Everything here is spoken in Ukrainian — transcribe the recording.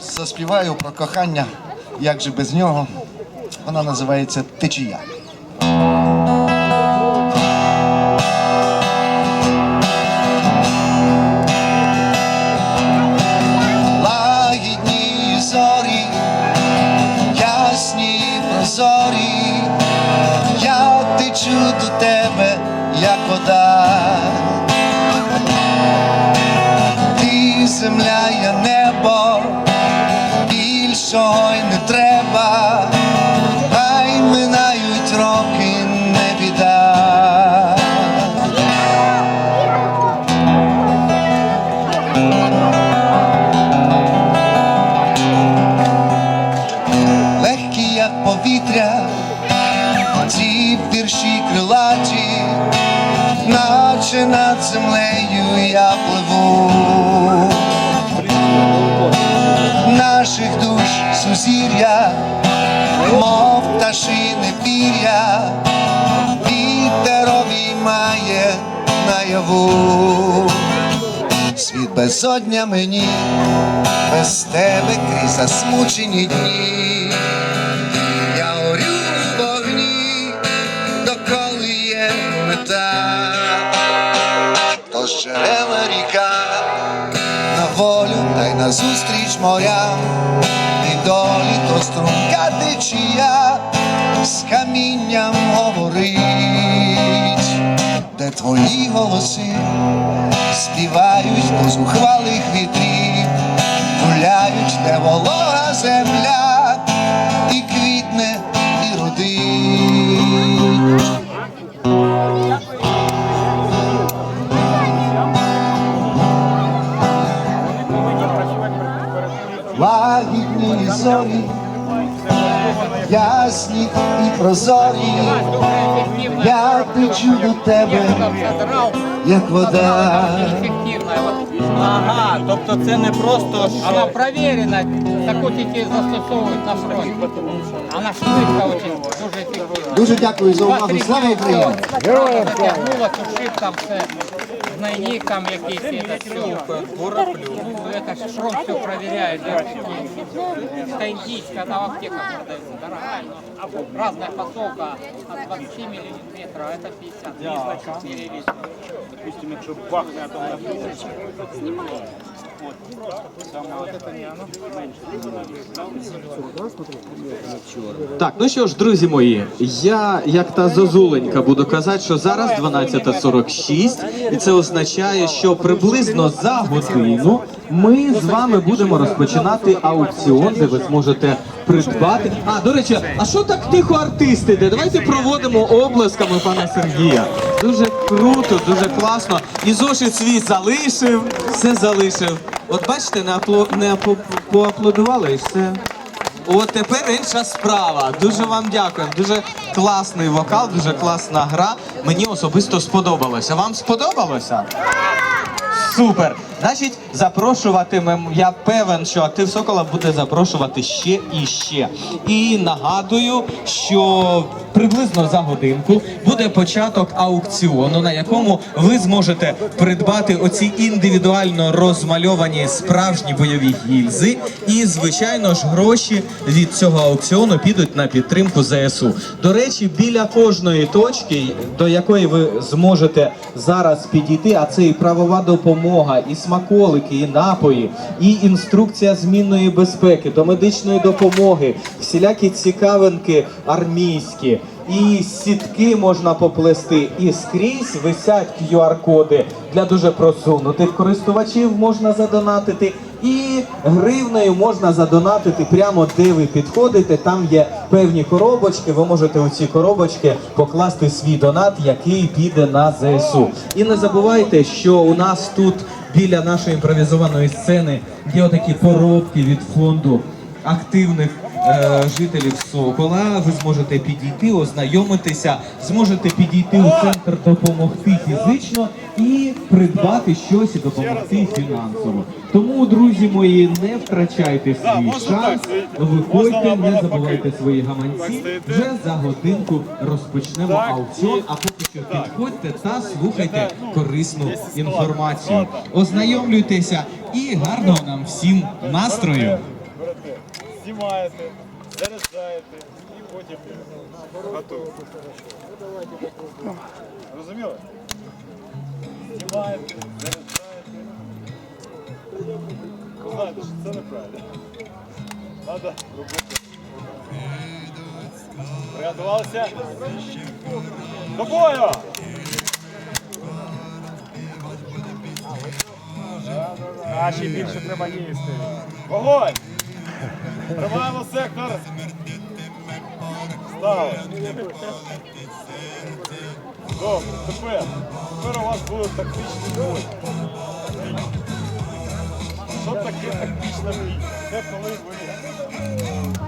Заспіваю про кохання, як же без нього. Вона називається Течія. Лагідні зорі, ясні прозорі, я течу до тебе, як вода. Ти земля, я небо, більшого й не треба, хай минають роки, не біда. Легкі, як повітря, ці вірші крилаті, наче над землею я пливу пташине пір'я, вітер обіймає наяву. Світ безодня мені, без тебе крізь засмучені дні. Я горю в вогні, доколи є мета, то джерела ріка на волю та й назустріч морям, і долі то струнка течія з камінням говорить, де твої голоси співають до зухвалих вітрів, гуляють, де волога земля, і квітне, і родить. лагідні зорі, ясні і прозорі, я течу до тебе, як вода. Ага, тобто це не просто Вона що проверена, таку тільки застосовують на фронті. Вона швидка дуже, дуже ефективна. Дуже дякую за увагу. Слава Україні! Героям затягнула, сушив там все, знайник там якийсь, це все. Ну, это ж шром все проверяет. Это индийская, она в аптеках продается, дорогая. но Разная фасовка от 20 миллиметров, а это 50. Есть Допустим, 4 литра. допустим, якщо бахне атомна Так, ну що ж, друзі мої, я як та зозуленька буду казати, що зараз 12.46, і це означає, що приблизно за годину ми з вами будемо розпочинати аукціон, де ви зможете придбати. А, до речі, а що так тихо артисти? Де? Давайте проводимо облесками пана Сергія. Дуже круто, дуже класно. І зошит свій залишив, все залишив. От бачите, не, апло... не апо- поаплодували і все. От тепер інша справа. Дуже вам дякую. Дуже класний вокал, дуже класна гра. Мені особисто сподобалося. Вам сподобалося? Супер. Значить, запрошуватимем. Я певен, що актив Сокола буде запрошувати ще і ще. І нагадую, що приблизно за годинку буде початок аукціону, на якому ви зможете придбати оці індивідуально розмальовані справжні бойові гільзи. І, звичайно ж, гроші від цього аукціону підуть на підтримку ЗСУ. До речі, біля кожної точки, до якої ви зможете зараз підійти, а це і правова допомога, і смаколики, і напої, і інструкція змінної безпеки, до медичної допомоги, всілякі цікавинки армійські. І сітки можна поплести, і скрізь висять QR-коди для дуже просунутих користувачів можна задонатити. І гривнею можна задонатити прямо де ви підходите. Там є певні коробочки. Ви можете у ці коробочки покласти свій донат, який піде на ЗСУ. І не забувайте, що у нас тут біля нашої імпровізованої сцени є отакі коробки від фонду активних жителів Сокола. Ви зможете підійти, ознайомитися, зможете підійти у центр допомогти фізично і придбати щось і допомогти фінансово. Тому, друзі мої, не втрачайте свій шанс. Виходьте, не забувайте свої гаманці. Вже за годинку розпочнемо аукціон. А поки що підходьте та слухайте корисну інформацію. Ознайомлюйтеся і гарного нам всім настрою. Знімаєте, заряджаєте і потім готові. Розуміли? Знімаєте, заряджаєте. Ви знаєте, що це неправильно. Треба робити. Приготувалися? До бою! А ще більше треба їсти. Вогонь! Тримаємо сектор. Стали. Добре, тепер. Тепер у вас буде тактичний бой. Що таке тактична бій? Це коли ви